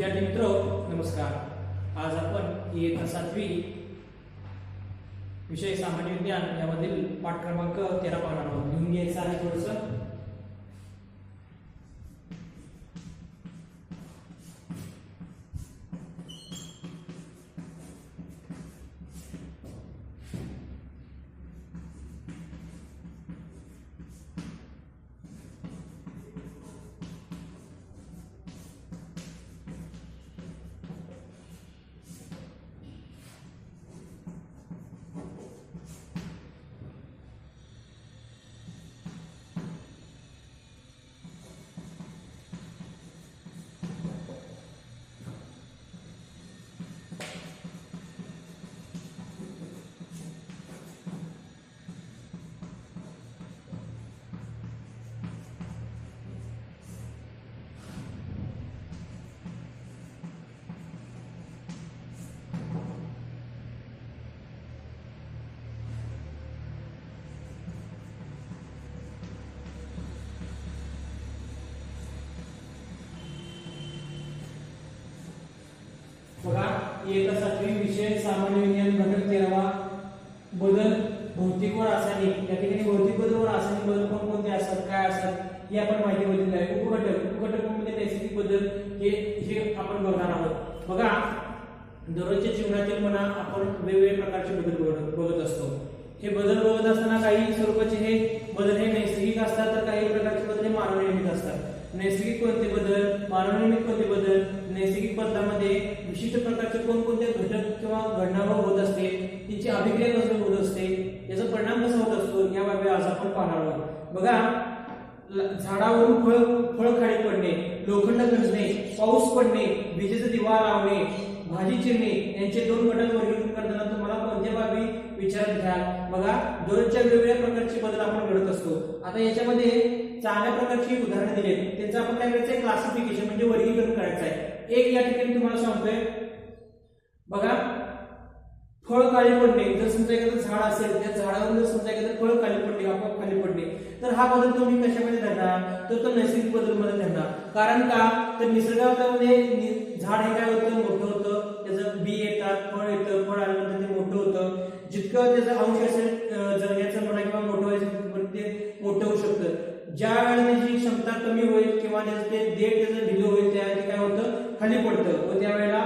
विद्यार्थी मित्र नमस्कार. आज आपण इयत्ता सातवी विषय सामान्य विज्ञान यामधील पाठ क्रमांक तेरा पाहणार आहोत. लिहून घ्यायचं आहे थोडंसं. परिणाम कसा होत असतो या बाबी आज आपण पाहणार आहोत. बघा झाडावरून फळ फळ खाली पडणे लोखंड गंजणे पाऊस पडणे विजेचा दिवा लावणे भाजी चिरणे यांचे दोन घटक वर्गीकरण करताना तुम्हाला कोणत्या बाबी विचारात घ्या? बघा दोनच्या वेगवेगळ्या प्रकारचे बदल आपण घडत असतो. आता याच्यामध्ये चांगल्या प्रकारची उदाहरणं दिली आहेत त्यांचं आपण काय करायचं आहे क्लासिफिकेशन म्हणजे वर्गीकरण करायचं आहे एक या ठिकाणी तुम्हाला सांगतोय. बघा फळ काळी पडणे. जर समजा एखादं झाड असेल त्या झाडावर जर समजा एखादं फळ खाली पडणे आपोआप खाली पडणे तर हा बदल तुम्ही कशामध्ये धरणार? तर तो नैसर्गिक बदलमध्ये धरणार. कारण का? तर निसर्गामध्ये झाड हे काय होतं? मोठं होतं. त्याचं बी येतात फळ येतं फळ आल्यानंतर ते मोठं होतं. जितकं त्याचं अंश असेल जगण्याचं म्हणा किंवा मोठं व्हायचं ते मोठं होऊ शकतं. ज्या वेळेला त्याची क्षमता कमी होईल किंवा त्याचं ते देठ त्याचं ढिलं होईल त्या ते काय होतं? खाली पडतं. व त्यावेळेला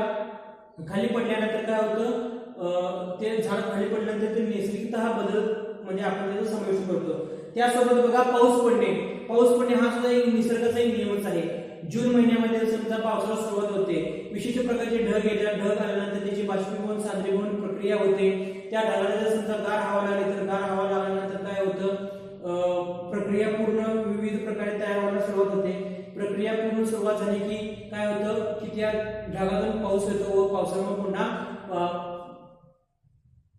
खाली पडल्यानंतर काय होतं? ते झाड खाली पडल्यानंतर ते नैसर्गिकत हा बदल म्हणजे आपण त्याचा समावेश करतो. त्यासोबत बघा पाऊस पडणे. पाऊस पडणे हा सुद्धा एक निसर्गाचा एक नियमच आहे. जून महिन्यामध्ये समजा पावसाला सुरुवात होते. विशिष्ट प्रकारचे ढग येतात. ढग आल्यानंतर त्याची बाष्पीभवन सादरीभवन प्रक्रिया होते. त्या ढगाला जर समजा गार हवा लागली तर गार हवा लागल्यानंतर काय होतं? प्रक्रिया पूर्ण विविध प्रकारे तयार व्हायला सुरुवात होते. प्रक्रिया पूर्ण सुरुवात झाली की काय होतं? की त्या ढगातून पाऊस येतो व पावसामुळे पुन्हा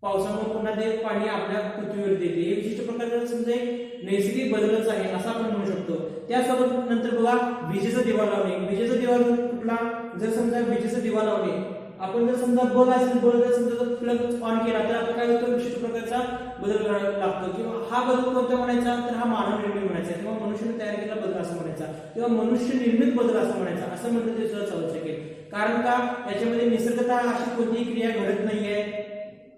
पावसामुळे पुन्हा ते पाणी आपल्या पृथ्वीवर देते हे विशिष्ट प्रकारचं समजा एक नैसर्गिक बदलच आहे असं आपण म्हणू शकतो. त्यासोबत नंतर बघा विजेचा दिवा लावणे. विजेचा दिवा कुठला? जर समजा विजेचा दिवा लावणे आपण जर समजा बल असेल बल जर समजा प्लग ऑन केला तर आपण काय होतो विशिष्ट प्रकारचा बदल करावा लागतो. किंवा हा बदल कोणता म्हणायचा? तर हा मानव निर्मित म्हणायचा. किंवा मनुष्याने तयार केलेला बदल असं म्हणायचा. किंवा मनुष्य निर्मित बदल असं म्हणायचा. असं म्हटलं तरी सुद्धा चालू शकेल. कारण का? याच्यामध्ये निसर्गता अशी कोणतीही क्रिया घडत नाहीये.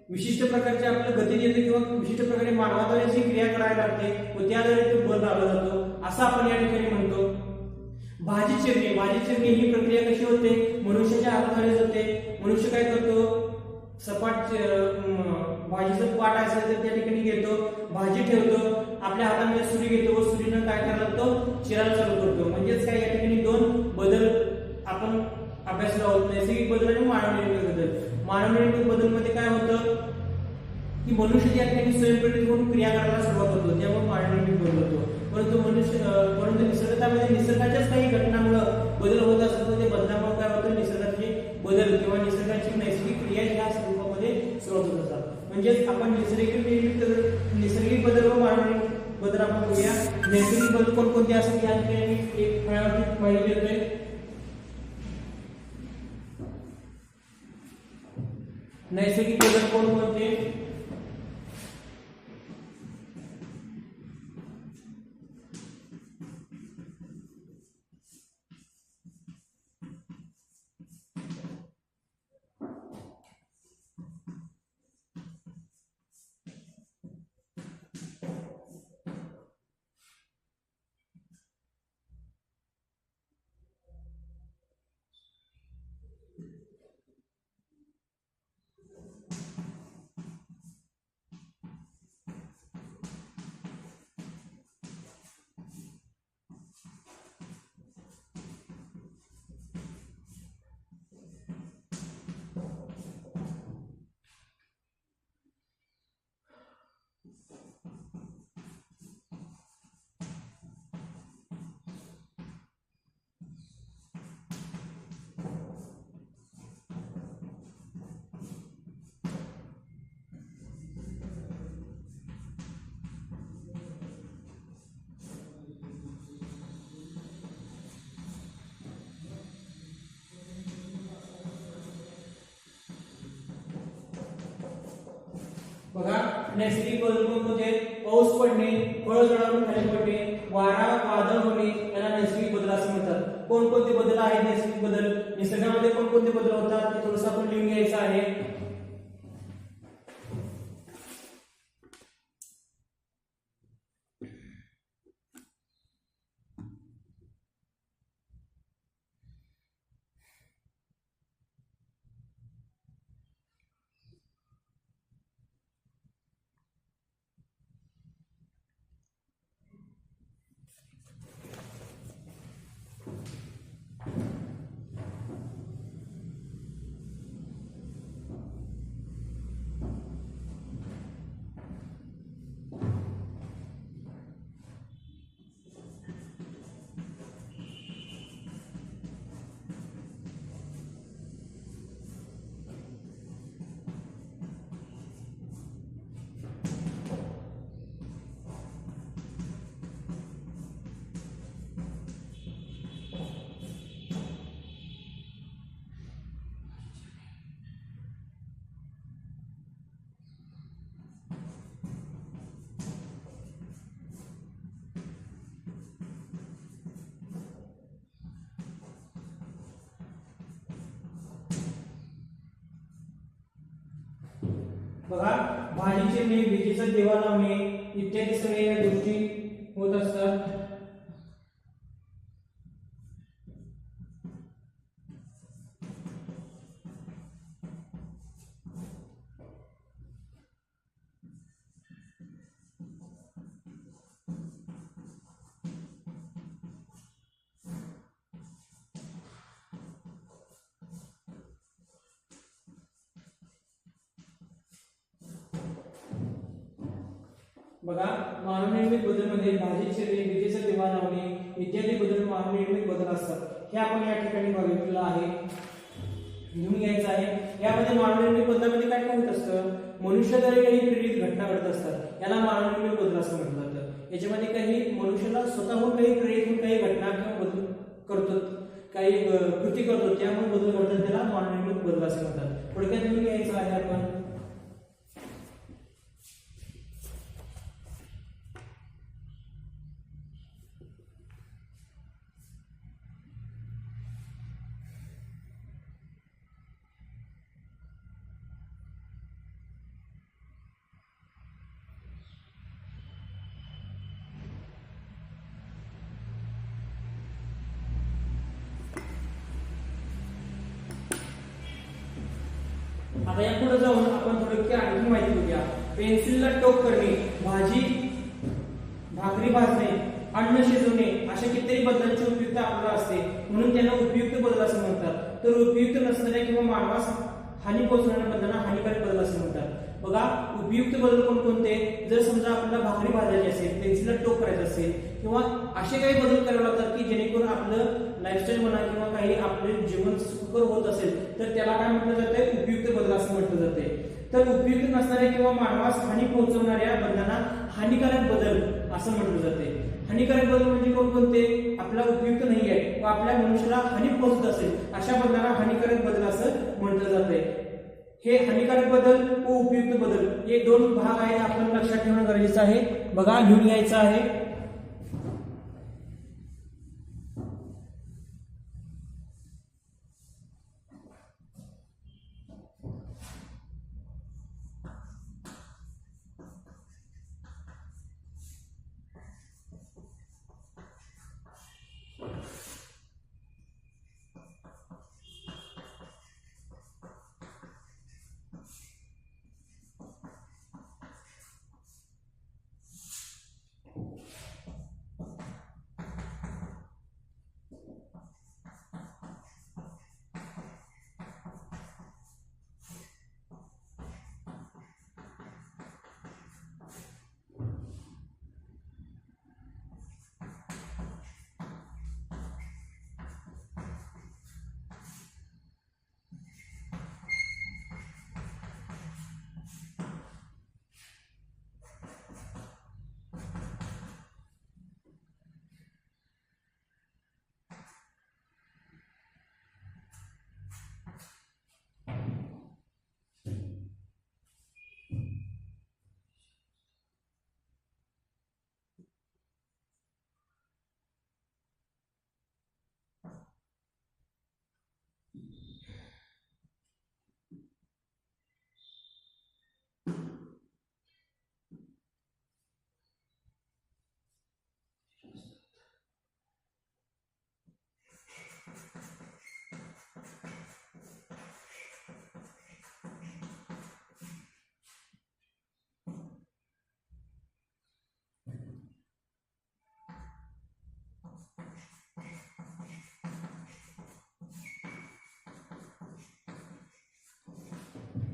विशिष्ट प्रकारचे आपल्याला गती येते किंवा विशिष्ट प्रकारे मानवाद्वारे जी क्रिया करायला लागते व त्याद्वारे तो बल लावला जातो असं आपण या ठिकाणी म्हणतो. भाजी चिरणे भाजी चिरणे ही प्रक्रिया कशी होते? मनुष्याच्या हाताखाली जाते. मनुष्य काय करतो? सपाट भाजीचं पाट असेल तर त्या ठिकाणी घेतो भाजी ठेवतो आपल्या हातामध्ये सुरी घेतो व सुरीनं काय करायला लागतो? चिरायला चालू करतो. म्हणजेच काय? या ठिकाणी दोन बदल आपण अभ्यासला आहोत नैसर्गिक बदल आणि मानवनिर्मित बदल मानवनिर्मित बदलमध्ये काय होतं? की मनुष्य या ठिकाणी स्वयंप्रेरित होऊन क्रिया करायला सुरुवात होतो. त्यामुळे मानवनिर्मित बदल होतो. परंतु मनुष्य परंतु निसर्गामध्ये निसर्गाच्याच काही घटनामुळं बदल होत असतात ते बदलामुळे काय होतं? निसर्गाचे बदल किंवा निसर्गाची नैसर्गिक क्रिया ह्या स्वरूपामध्ये सुरुवात होत असतात. म्हणजेच आपण नैसर्गिक निर्मित नैसर्गिक बदल व मानवनिर्मित बदल आपण बघूया. नैसर्गिक बदल कोणकोणते असतात या ठिकाणी एक फळावरती माहिती देतोय नैसर्गिक बदल कोणकोणते बघा नैसर्गिक बदल कोणते आहेत? पाऊस पडणे फळ झाडावरून खाली बघा भाजीचे मे विजेचं देवा लावणे इत्यादी सगळे या गोष्टी बघा मानवनिर्मित बदलमध्ये भाजी शरीर विजेचा दिवा लावणे इत्यादी बदल मानवनिर्मित बदल असतात. हे आपण या ठिकाणी बघितलेलं आहे. लिहून घ्यायचं आहे. यामध्ये मानवनिर्मित बदलामध्ये काय काय होत असतं? मनुष्याद्वारे काही प्रेरित घटना घडत असतात याला मानवनिर्मित बदल असं म्हटलं जातं. याच्यामध्ये काही मनुष्याला स्वतःहून काही प्रेरित होऊन काही घटना किंवा बदल करतो काही कृती करतो त्यामुळे बदल घडतात त्याला मानवनिर्मित बदल असं म्हणतात. थोडक्यात लिहून घ्यायचं आहे आपण. आता या पुढे जाऊन आपण थोडक्या आणखी माहिती घेऊया. पेन्सिलला टोक करणे भाजी भाकरी भाजणे अन्न शिजवणे अशा कितीतरी बदलांची उपयुक्त आपल्याला असते. म्हणून त्यांना उपयुक्त बदल असं म्हणतात. तर उपयुक्त नसणाऱ्या किंवा मानवास हानी पोहोचणाऱ्या बदलांना हानिकारक बदल असं म्हणतात. बघा उपयुक्त बदल कोणकोणते? जर समजा आपल्याला भाकरी भाजायची असेल पेन्सिलला टोक करायचं असेल किंवा असे काही बदल करावे लागतात की जेणेकरून आपलं लाईफस्टाईल म्हणा किंवा काही आपले जीवन सुखकर होत असेल तर त्याला काय म्हटलं जाते उपयुक्त बदल असं म्हटलं जाते तर उपयुक्त नसणाऱ्या किंवा मानवास हानी पोहोचवणाऱ्या बदलांना हानिकारक बदल असं म्हटलं जाते हानिकारक बदल म्हणजे कोणकोणते आपला उपयुक्त नाही आहे व आपल्या मनुष्याला हानी पोहोचत असेल अशा बदलांना हानिकारक बदल असं म्हटलं जाते हे हानिकारक बदल व उपयुक्त बदल हे दोन भाग आहेत आपण लक्षात ठेवणं गरजेचं आहे. बघा लिहून घ्यायचं आहे.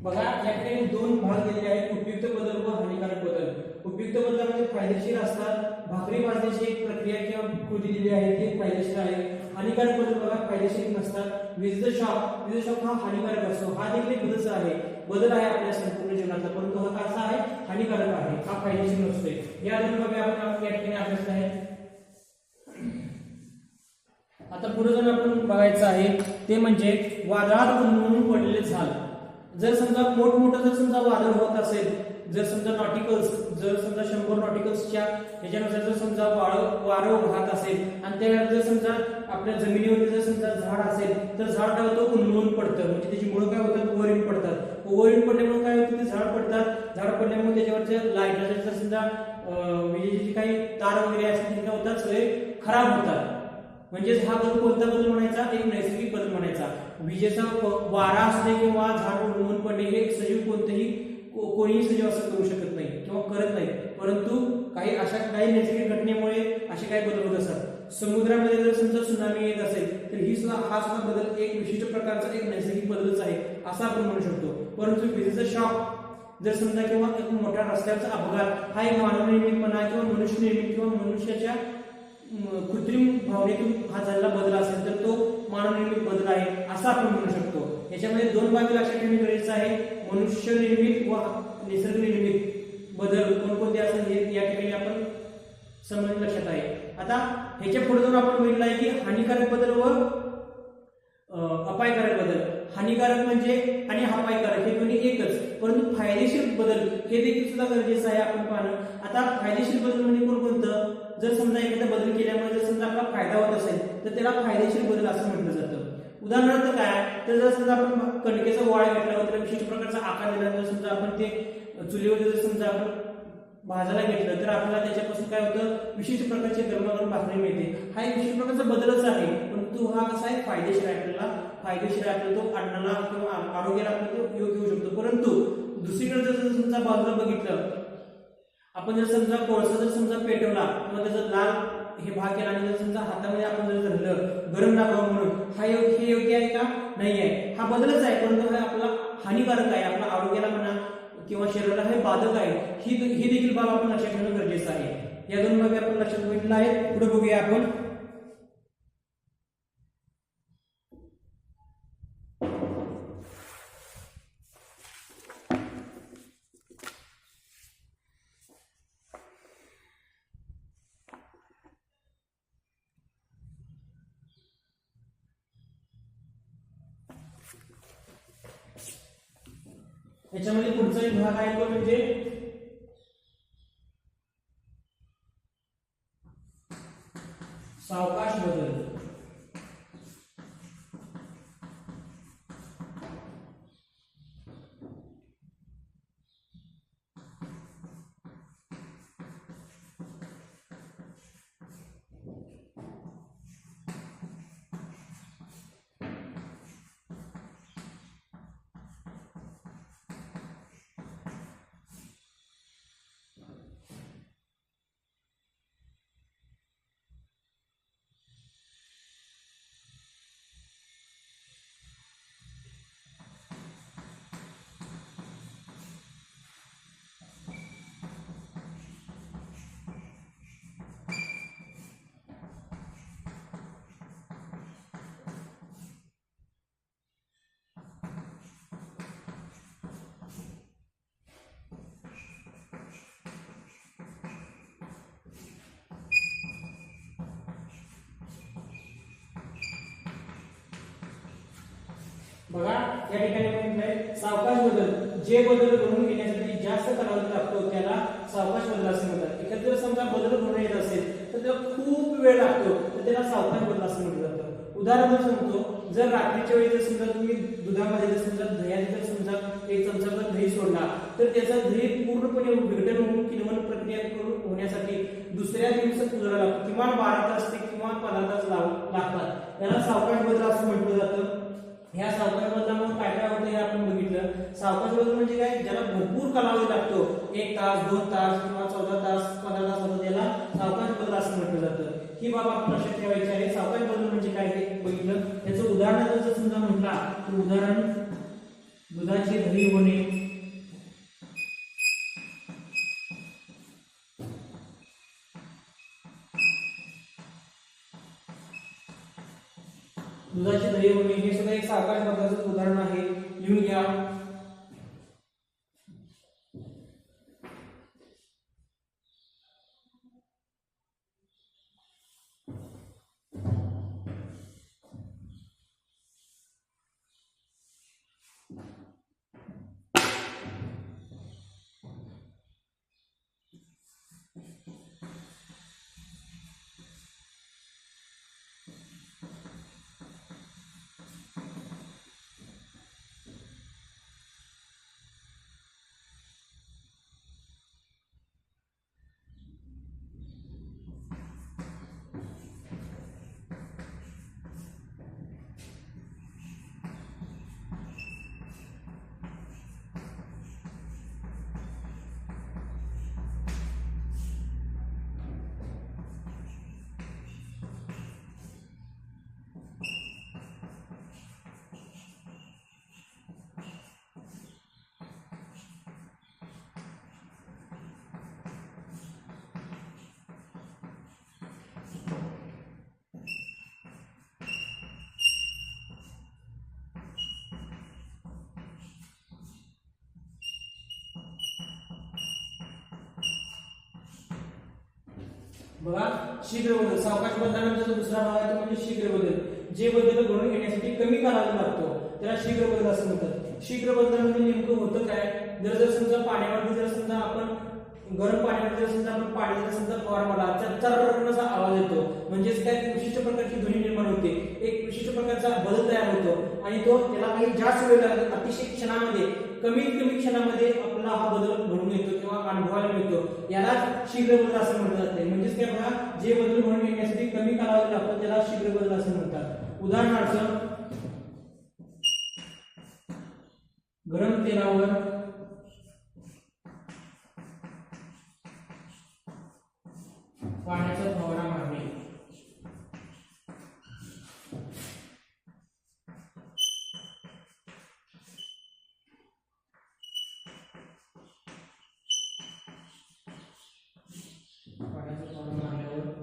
बघा या ठिकाणी दोन भाग दिलेले आहेत. उपयुक्त बदल व हानिकारक बदल. उपयुक्त बदल म्हणजे फायदेशीर असतात भाकरी भाजण्याची एक प्रक्रिया किंवा कृती दिली आहे ती फायदेशीर आहे. हानिकारक बदल बघा फायदेशीर नसतात. विज शॉक विज शॉक हा हानिकारक असतो. हा देखील बदलच आहे. बदल आहे आपल्या संपूर्ण जीवनातला परंतु हा कसा आहे हानिकारक आहे. हा फायदेशीर नसतोय. या दोन बाबी आपण या ठिकाणी अभ्यासल्या आहे आता पुढे जर आपण बघायचं आहे ते म्हणजे वादळात गुंतवून पडलेले झाड. जर समजा मोठमोठं जर समजा वादळ होत असेल जर समजा नॉटिकल्स जर समजा शंभर नॉटिकल्सच्या ह्याच्यानुसार जर समजा वारं वाहत असेल आणि त्यावेळेला जर समजा आपल्या जमिनीवरती जर समजा झाड असेल तर झाड काय होतं? उन्मळून पडतं. म्हणजे त्याची मुळं काय होतात? वर पडतात. वर पडल्यामुळे काय होतं? ते झाड पडतात. झाड पडल्यामुळे त्याच्यावरच्या लाइट जर समजा विजेची म्हणजे काही तार वगैरे असतील ते काय होतात सगळे खराब होतात. म्हणजेच हा बदल कोणता बदल म्हणायचा? एक नैसर्गिक बदल म्हणायचा. विजेचा वारा असणे किंवा झाड उडवून पडणे हे सजीव कोणतेही कोणीही सजीव असं करू शकत नाही किंवा करत नाही. परंतु काही अशा काही नैसर्गिक घटनेमुळे असे काही बदल होत असतात. समुद्रामध्ये जर समजा सुनामी येत असेल तर ही सुद्धा हा सुद्धा बदल एक विशिष्ट प्रकारचा एक नैसर्गिक बदलच आहे असा आपण म्हणू शकतो. परंतु विजेचा शॉक जर समजा किंवा एक मोठा रस्त्याचा अपघात हा एक मानवनिर्मित म्हणा किंवा मनुष्य निर्मित किंवा मनुष्याच्या कृत्रिम भावनेतून हा झालेला बदल असेल तर तो मानवनिर्मित बदल आहे असं आपण म्हणू शकतो. याच्यामध्ये दोन बाबी लक्षात ठेवणे गरजेचं आहे. मनुष्य निर्मित व निसर्ग निर्मित बदल कोणकोणते असेल हे या ठिकाणी आपण समजून लक्षात आहे. आता ह्याच्या पुढे जाऊन आपण बघितलं आहे की हानिकारक बदल व अपायकारक बदल. हानिकारक म्हणजे आणि अपायकारक हे दोन्ही एकच परंतु फायदेशीर बदल हे देखील सुद्धा गरजेचं आहे आपण पाहणं. आता फायदेशीर बदल म्हणजे कोणकोणतं? जर समजा एखादा बदल केल्यामुळे जर समजा आपला फायदा होत असेल तर त्याला फायदेशीर बदल असं म्हटलं जातं. उदाहरणार्थ काय? तर जर समजा आपण कणकेचा वाळ घेतला तर विशिष्ट प्रकारचा आकार दिला तर समजा आपण ते चुलीवर जर समजा आपण भाजायला घेतलं तर आपल्याला त्याच्यापासून काय होतं? विशिष्ट प्रकारचे गरमागरम भाकरी मिळते. हा एक विशिष्ट प्रकारचा बदलच आहे परंतु हा कसा आहे? फायदेशीर आहे. आपल्याला फायदेशीर आहे. आपल्याला तो अन्नाला किंवा आरोग्याला आपल्याला तो योग्य होऊ शकतो. परंतु दुसरीकडे जर समजा बाजूला बघितलं आपण जर समजा कोळसा जर समजा पेटवला किंवा त्याचा लाल हे भाग केला आणि जर समजा हातामध्ये आपण जर धरलं गरम दाखवा म्हणून हा योग हे योग्य आहे का? नाही आहे. हा बदलच आहे परंतु हा आपला हानिकारक आहे आपल्या आरोग्याला म्हणा किंवा शरीराला हे बाधक आहे. ही ही देखील बाब आपण लक्षात ठेवणं गरजेचं आहे. या दोन बाबी आपण लक्षात घेतलेल्या आहेत. पुढे बघूया आपण. याच्यामध्ये पुढचा एक भाग आहे तो म्हणजे बघा या ठिकाणी म्हटलंय सावकाश बदल जे बदल घडून घेण्यासाठी जास्त कालावधी लागतो त्याला सावकाश बदल असे म्हणतात. एखाद्या जर समजा बदल घडून येत असेल तर त्याला खूप वेळ लागतो तर त्याला सावकाश बदल असं म्हटलं जातं. उदाहरण सांगतो जर रात्रीच्या वेळी जर समजा तुम्ही दुधामध्ये जर समजा दह्यात जर समजा एक चमचाभर दही सोडला तर त्याचा दही पूर्णपणे विघटन होऊन किनवण प्रक्रिया करून होण्यासाठी दुसऱ्या दिवसात उजाडा लागतो. किमान बारा तास ते किमान पंधरा तास लाव- लागतात. याला सावकाश बदल असं म्हटलं जातं. ह्या सावकाश बदलामुळे काय काय होतं हे आपण बघितलं. सावकाश बदल म्हणजे काय? ज्याला भरपूर कालावधी लागतो. एक तास दोन तास किंवा चौदा तास पंधरा तास होतो त्याला सावकाश बदल असं म्हटलं जातं. ही बाब आपण लक्षात ठेवायची आहे. सावकाश बदल म्हणजे काय ते बघितलं? त्याचं उदाहरण जर समजा म्हटला तर उदाहरण दुधाची दही होणे काय प्रकारचं उदाहरण आहे? लिहून बघा शीघ्र बदल सावकाश बदलानंतर दुसरा भाग आहे तो म्हणजे शीघ्र बदल जे बदल घडून घेण्यासाठी कमी कालावधी लागतो त्याला शीघ्र बदल असं म्हणतात. शीघ्र बदलामध्ये म्हणजे नेमकं होतं काय? जर जर समजा पाण्यावरती जर समजा आपण गरम पाण्यामध्ये जर समजा आपण पाणी जर समजा फवार मारला तर आवाज येतो. म्हणजेच काय? विशिष्ट प्रकारची ध्वनी निर्माण होते. एक विशिष्ट प्रकारचा बदल तयार होतो. आणि तो त्याला काही जास्त वेळ लागतो अतिशय क्षणामध्ये कमीत कमी क्षणामध्ये आपल्याला हा बदल घडून येतो किंवा अनुभवायला मिळतो याला शीघ्र बदल असं म्हटलं जाते. म्हणजेच काय बघा जे बदल घडून येण्यासाठी कमी कालावधी लागतो त्याला शीघ्र बदल असं म्हणतात. उदाहरणार्थ गरम तेलावर पाण्याचा फवारा मारणे पाण्याचा फवारा मारल्यावर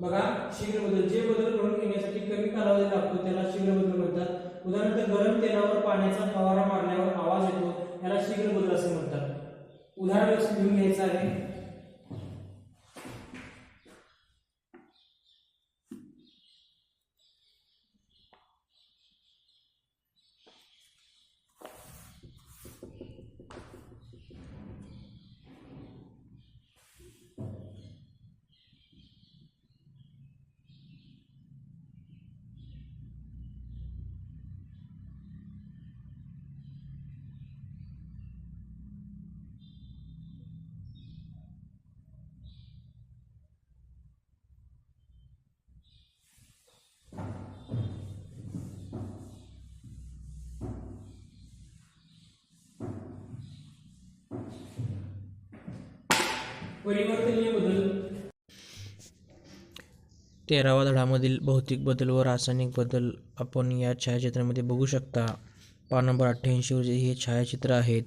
बघा शीघ्र बदल जे बदल घडून घेण्यासाठी कमी कालावधी लागतो त्याला शीघ्र बदल म्हणतात. उदाहरणार्थ गरम तेलावर पाण्याचा फवारा मारल्यावर आवाज येतो याला शीघ्र बदल असे म्हणतात. उदाहरण व्यवस्थित घेऊन घ्यायचं आहे. परिवर्तनीय बदल. तेरावा धडामधील भौतिक बदल व रासायनिक बदल आपण या छायाचित्रामध्ये बघू शकता. पान नंबर अठ्ठ्याऐंशीवर जे हे छायाचित्र आहेत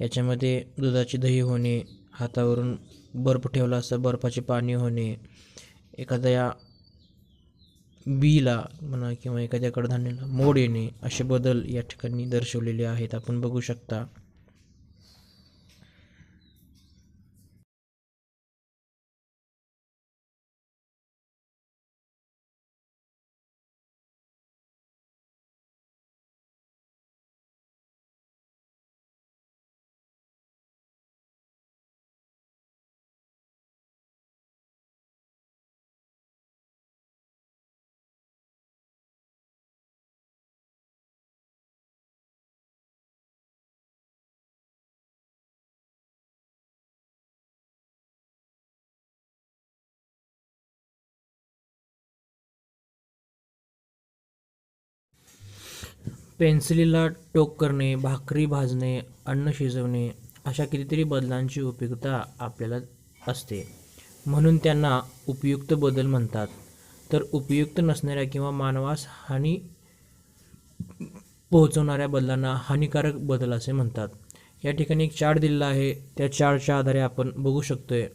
याच्यामध्ये दुधाची दही होणे हातावरून बर्फ ठेवला असता बर्फाचे पाणी होणे एखाद्या बीला म्हणा किंवा एखाद्या कडधान्याला मोड येणे असे बदल या ठिकाणी दर्शवलेले आहेत आपण बघू शकता. पेन्सिलीला टोक करणे भाकरी भाजणे अन्न शिजवणे अशा कितीतरी बदलांची उपयुक्तता आपल्याला असते. म्हणून त्यांना उपयुक्त बदल म्हणतात. तर उपयुक्त नसणाऱ्या किंवा मानवास हानी पोहोचवणाऱ्या बदलांना हानिकारक बदल असे म्हणतात. या ठिकाणी एक चार्ट दिलेला आहे. त्या चार्टच्या आधारे आपण बघू शकतोय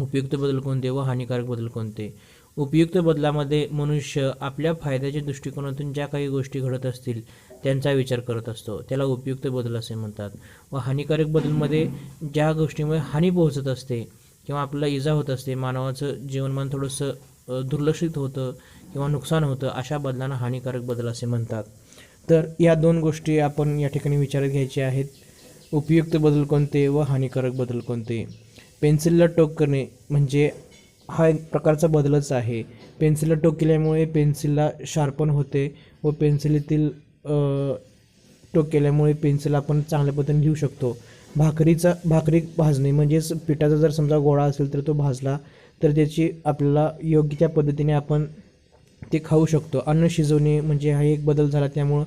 उपयुक्त बदल कोणते व हानिकारक बदल कोणते. उपयुक्त बदलामध्ये मनुष्य आपल्या फायद्याच्या दृष्टिकोनातून ज्या काही गोष्टी घडत असतील त्यांचा विचार करत असतो. त्याला उपयुक्त बदल असे म्हणतात. व हानिकारक बदलमध्ये ज्या गोष्टीमुळे हानी पोहोचत असते किंवा आपल्याला इजा होत असते मानवाचं जीवनमान थोडंसं दुर्लक्षित होतं किंवा नुकसान होतं अशा बदलांना हानिकारक बदल असे म्हणतात. तर या दोन गोष्टी आपण या ठिकाणी विचारात घ्यायच्या आहेत. उपयुक्त बदल कोणते व हानिकारक बदल कोणते? पेन्सिलला टोक करणे म्हणजे हा एक प्रकारचा बदलच आहे. पेन्सिलला टोक केल्यामुळे पेन्सिलला शार्पन होते व पेन्सिलीतील टोकल्यामुळे टोक केल्यामुळे पेन्सिल आपण चांगल्या पद्धतीने लिहू शकतो. भाकरीचा भाकरी भाजणे म्हणजेच पिठाचा जर समजा गोळा असेल तर तो भाजला तर त्याची आपल्याला योग्य त्या पद्धतीने आपण ते खाऊ शकतो. अन्न शिजवणे म्हणजे हा एक बदल झाला त्यामुळं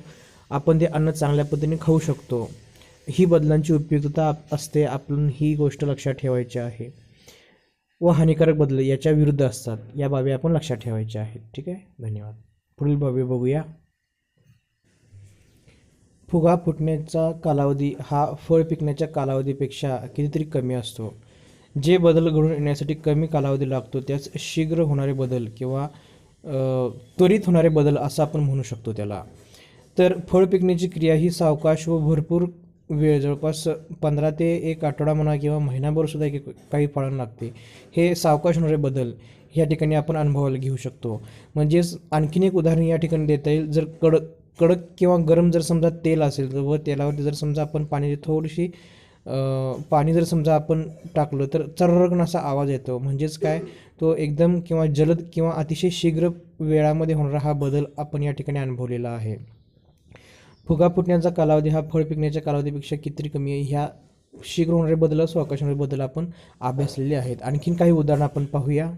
आपण ते अन्न चांगल्या पद्धतीने खाऊ शकतो. ही बदलांची उपयुक्तता असते. आपण ही गोष्ट लक्षात ठेवायची आहे. व हानिकारक बदल याच्या विरुद्ध असतात या बाबी आपण लक्षात ठेवायच्या आहेत. ठीक आहे? धन्यवाद. पुढील बाबी बघूया. फुगा फुटण्याचा कालावधी हा फळ पिकण्याच्या कालावधीपेक्षा कितीतरी कमी असतो. जे बदल घडून येण्यासाठी कमी कालावधी लागतो त्यास शीघ्र होणारे बदल किंवा त्वरित होणारे बदल असं आपण म्हणू शकतो त्याला. तर फळ पिकण्याची क्रिया ही सावकाश व भरपूर वेळ जवळपास पंधरा ते एक आठवडा म्हणा किंवा महिनाभर सुद्धा एक काही फळांना लागते. हे सावकाश होणारे बदल या ठिकाणी आपण अनुभवायला घेऊ शकतो. म्हणजेच आणखीन एक उदाहरण या ठिकाणी देता येईल. जर कडक कडक किंवा गरम जर समजा तेल असेल तर व तेलावरती जर समजा आपण पाण्याची थोडीशी पाणी जर समजा आपण टाकलं तर चर्रगण असा आवाज येतो. म्हणजेच काय? तो एकदम किंवा जलद किंवा अतिशय शीघ्र वेळामध्ये होणारा हा बदल आपण या ठिकाणी अनुभवलेला आहे. फुगा फुटण्याचा कालावधी हा फळ पिकण्याच्या कालावधीपेक्षा किती कमी आहे. ह्या शीघ्र होणारे बदल सावकाश बदल आपण अभ्यासलेले आहेत. आणखीन काही उदाहरणं आपण पाहूया.